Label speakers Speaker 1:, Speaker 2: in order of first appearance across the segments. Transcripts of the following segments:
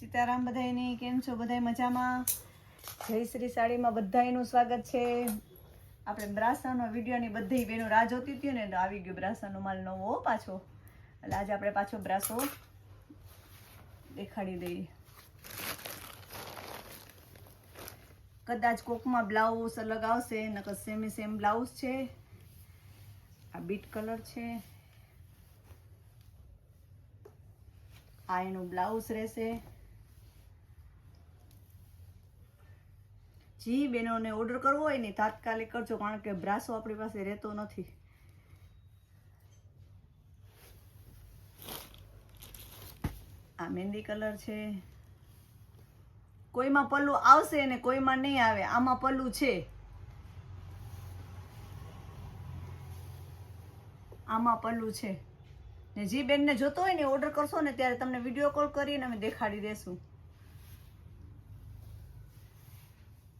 Speaker 1: સીતારામ બધાયની, કેમ છો બધાય મજામાં? જય શ્રી સાડીમાં બધાયનું સ્વાગત છે. આપણે બ્રાસાનો વિડીયોની બધી બેનો રાહ જોતી હતી ને આવી ગયો બ્રાસાનો માલ નવો પાછો. એટલે આજે આપણે પાછો બ્રાસો દેખાડી દઈએ. કદાચ કોકમાં બ્લાઉઝ અલગ આવશે, નકર સેમી સેમ બ્લાઉઝ છે. આ બીટ કલર છે. આ એનું બ્લાઉઝ રહેશે. જી બેનોને ઓર્ડર કરવો હોય ને તાત્કાલિક કરજો, કારણ કે બ્રાસો આપણી પાસે રહેતો નથી. આ મહેંદી કલર છે. કોઈમાં પલ્લુ આવશે ને કોઈમાં નહીં આવે, આમાં પલ્લુ છે. આમાં પલ્લુ છે. ને જે બેનને જોતો હોય ને ઓર્ડર કરશો ને ત્યારે તમને વીડિયો કોલ કરીને અમે દેખાડી દેશું.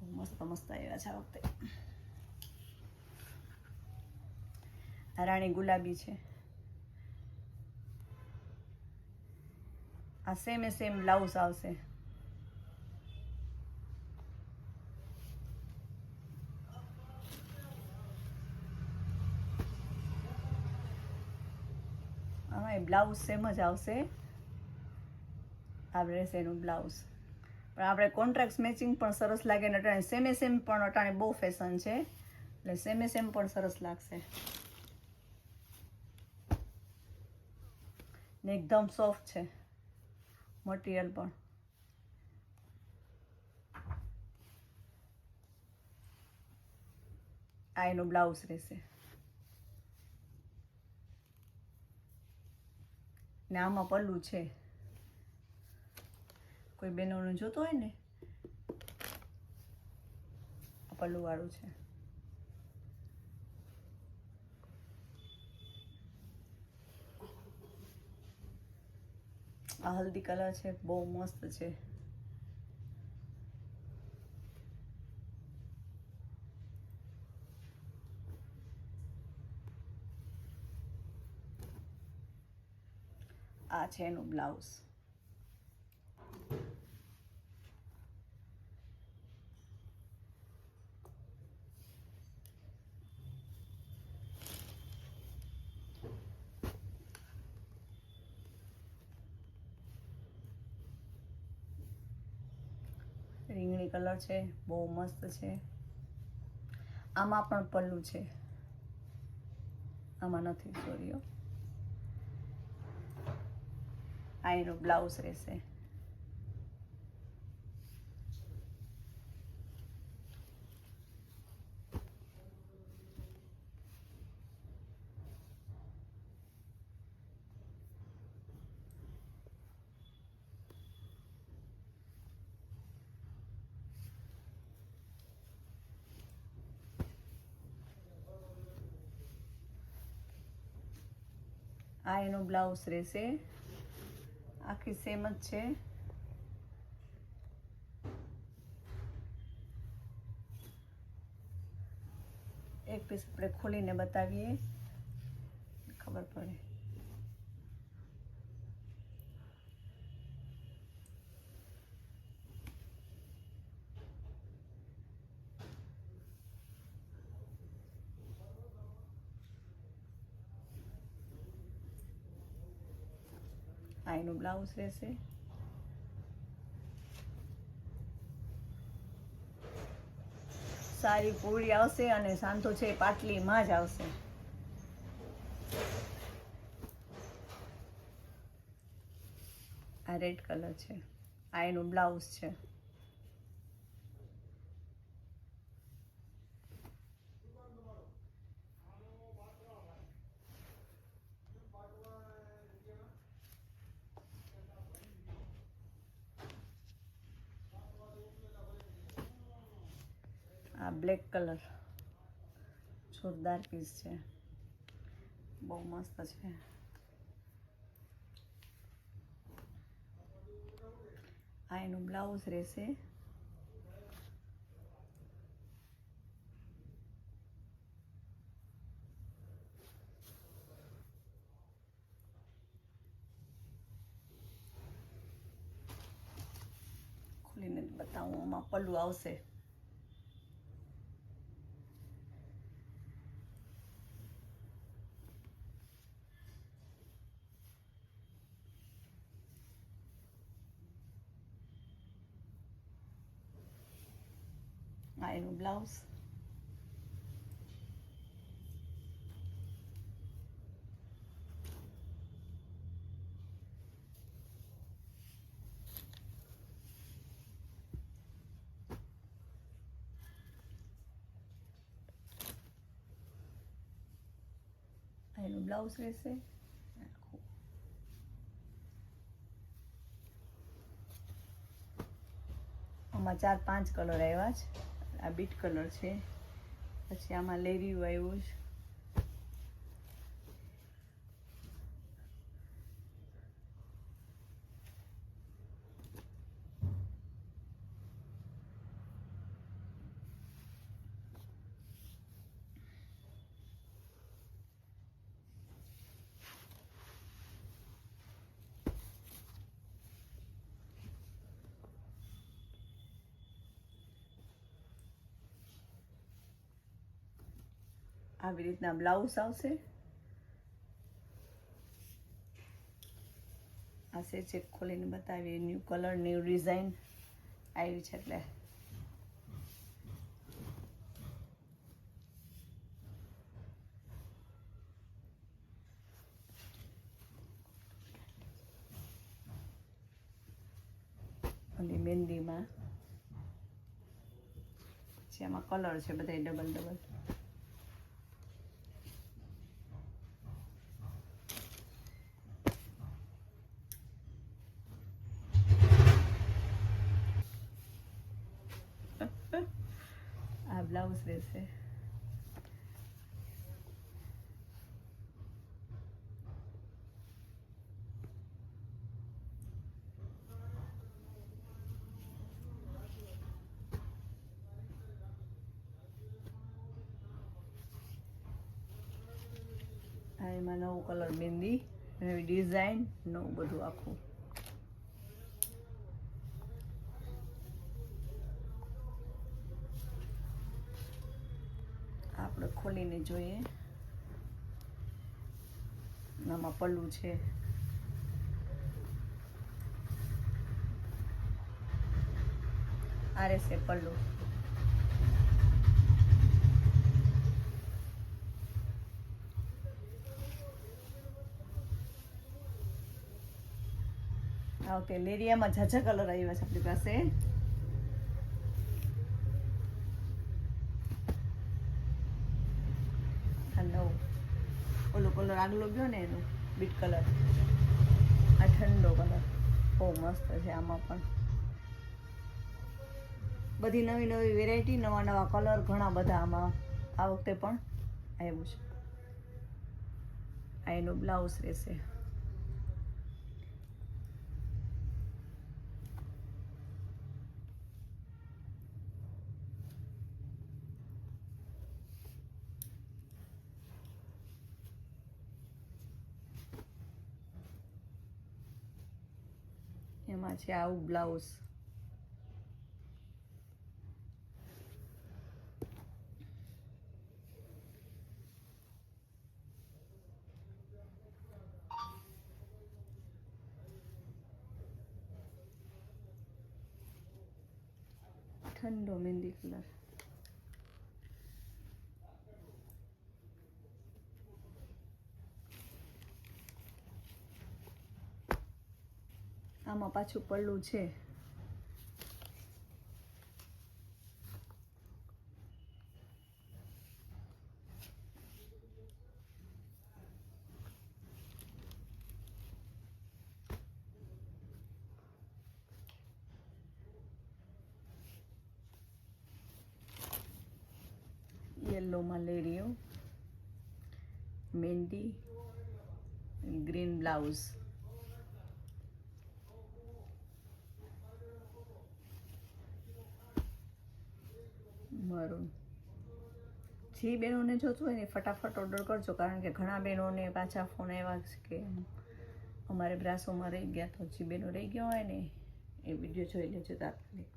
Speaker 1: મસ્ત મસ્ત આવ્યા છે આ વખતે રાણી ગુલાબી છે. આ સેમે સેમ બ્લાઉઝ આવશે. આમાં બ્લાઉઝ સેમ જ આવશે. આ રહેશે એનું બ્લાઉઝ પણ આપણે કોન્ટ્રાક્ટ મેચિંગ પણ સરસ લાગે ને અટાણે સેમે સેમ પણ અટાણે બહુ ફેશન છે. એટલે સેમે સેમ પણ સરસ લાગશે. ને એકદમ સોફ્ટ છે. મટીરિયલ પણ. આ એનું બ્લાઉઝ રહેશે. ને આમાં પલ્લું છે. કોઈ બહેનોને જોતો હોય ને? આ પલ્લું વાળું છે. આ હલ્દી કલર છે, બહુ મસ્ત છે. આ છે એનું બ્લાઉઝ. રીંગણી કલર છે, બહુ મસ્ત છે. આમાં પણ પલ્લું છે. આમાં નથી સોરી હો. આ એનો બ્લાઉઝ રહેશે. આ એનું બ્લાઉઝ રહેશે. આખી સેમ જ છે. એક પીસ આપણે ખોલીને બતાવીએ. ખબર પડે. આ બ્લાઉઝ રહેશે સારી પૂરી આવશે અને સાંતો છે પાટલીમાં જ આવશે આ રેડ કલર છે આ એનું બ્લાઉઝ છે આ બ્લેક કલર જોરદાર પીસ છે. બહુ મસ્ત છે. આ એનું બ્લાઉઝ રહેશે. ખોલીને બતાવું, આમાં પલ્લું આવશે આ એનું બ્લાઉઝ એનું બ્લાઉઝ રહેશે આમાં ચાર પાંચ કલર આવ્યા છે આ બીટ કલર છે પછી આમાં લેવી આવ્યું છે આવી રીતના બ્લાઉઝ આવશે આ છે ચેક ખોલીને બતાવીએ ન્યૂ કલર ન્યૂ ડિઝાઇન આવી છે એટલે અને મહેંદીમાં પછી આમાં કલર છે બધા ડબલ ડબલ આ બ્લાઉઝ રહેશે આ એમાં નવું કલર મહેંદી નવી ડિઝાઇન નવું બધું આખું આપણે ખોલીને જોઈએ. આમાં પલ્લું છે. આ રહેશે પલ્લું. ઓકે લેરિયામાં ઝાઝા કલર આવ્યા છે આપણી પાસે આ નવું ઓલો કલર આગલો ગયો ને એનું, બીટ કલર. આ ઠંડો કલર. બહુ મસ્ત છે આમાં પણ. બધી નવી નવી વેરાયટી નવા નવા કલર ઘણા બધા આમાં. આ વખતે પણ આવ્યું છે. આ એનું બ્લાઉઝ રહેશે. એમાં છે આવું બ્લાઉઝ ઠંડો મહેંદી કલર આમાં પાછું પલ્લું છે. યલોમાં લેરીઓ મહેંદી ગ્રીન બ્લાઉઝ મરૂન જે બહેનોને જોતું હોય ને ફટાફટ ઓર્ડર કરજો, કારણ કે ઘણા બહેનોને પાછા ફોન આવ્યા છે કે અમારે બ્રાસોમાં રહી ગયા તો જે બહેનો રહી ગયા હોય ને એ વીડિયો જોઈ લેજો તાત્કાલિક.